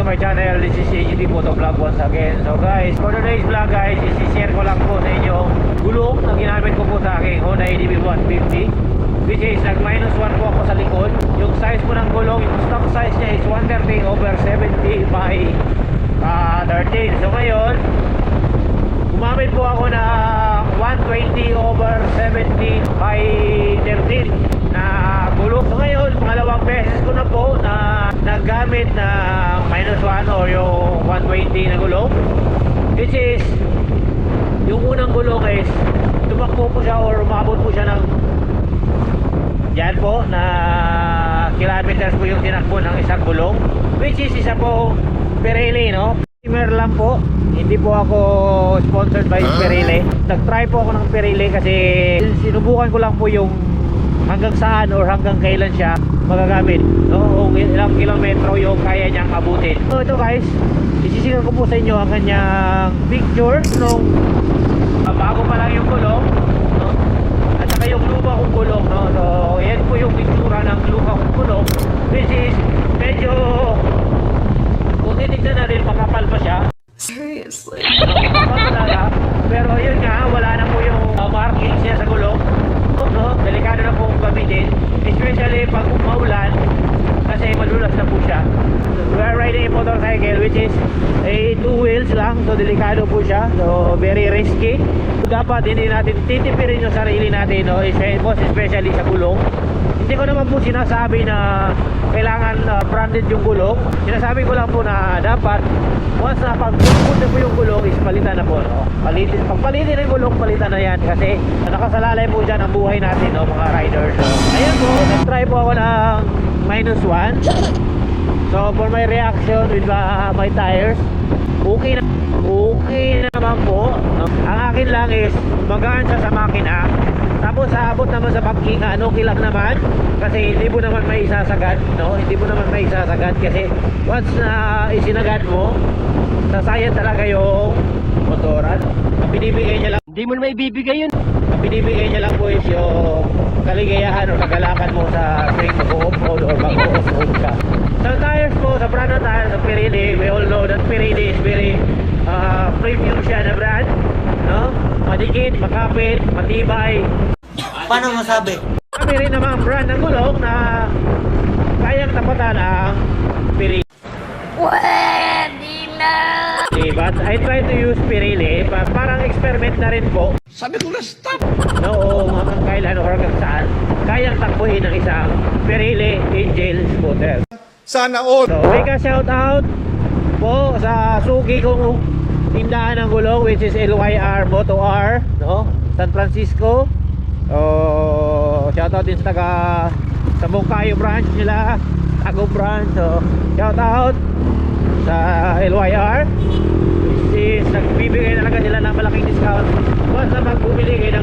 to my channel. This is AGT Photo Vlog once again. So guys, for today's vlog guys, isi-share ko lang po sa inyo gulong na ginamit ko po sa aking Honda ADB 150 which is nag minus 1 po ako sa likod. Yung size po ng gulong, yung stock size niya is 130 over 70 by ah, 13. So ngayon, gumamit po ako ng 120 over 70 by 13 na gulong. So ngayon, pangalawang beses ko na po na naggamit ng minus 1 or yung 120 na gulong. Which is, yung unang gulong is, tumakbo po siya or umabot po siya ng yan po na kilometers po yung tinakbo ng isang gulong. Which is isa po Pirelli, no? Timer lang po. Hindi po ako sponsored by Pirelli. Nag-try po ako ng Pirelli kasi sinubukan ko lang po yung hanggang saan or hanggang kailan siya magagamit. No? O ilang kilometro yung kaya niyang abutin. So ito guys, isisigan ko po sa inyo ang kanyang picture nung ah, bago pa lang yung gulong. No? At saka yung lupa kong gulong. No? So yan po yung pictura ng lupa kong gulong. Which is medyo kung titignan natin makapal pa siya. Seriously. Talaga. Pero yun nga, wala na po yung uh, markings niya sa gulong. No? Delikado na gamitin. Especially pag umaulan kasi madulas na po siya. We are riding a motorcycle which is a two wheels lang. So delikado po siya. So very risky. Dapat hindi natin titipirin yung sarili natin. No? Especially sa gulong. Hindi ko naman po sinasabi na kailangan uh, branded yung gulong. Sinasabi ko lang po na dapat once na pag po yung gulong is palitan na po. No? Palitin, pag palitin yung gulong, palitan na yan kasi nakasalalay po dyan ang buhay natin, no, mga riders. So, ayan po, nag-try po ako ng minus 1. So for my reaction with uh, my tires, okay na okay na naman po. Ang akin lang is magaan siya sa makina. Tapos sa abot naman sa parking, ano okay lang naman. Kasi hindi mo naman may isasagad, no? Hindi mo naman may isasagad kasi once na isinagad mo, sasayang talaga yung motoran. Ang binibigay niya lang Hindi mo na may bibigay yun. ang binibigay niya lang po is yung kaligayahan o kagalakan mo sa tuwing mag-off-road or mag-off-road ka. Sa tires po, sa brand ng tires ng Pirelli, we all know that Pirelli is very uh, premium siya na brand. No? Madikit, makapit, matibay. Paano masabi? Kami rin naman ang brand ng gulong na kayang tapatan ang Pirelli. Pwede na! But I try to use Pirelli, pa- parang experiment na rin po. Sabi ko na stop. noong hanggang kailan o hanggang saan kayang takbuhin ng isang Pirelli Angel scooter. Sana all. So, mega shout out po sa suki kong tindahan ng gulong which is LYR Moto R, no? San Francisco. So, shout out din sa taga sa Moncayo branch nila, Tago branch. So, shout out sa LYR is nagbibigay talaga sila ng malaking discount na magbumili kayo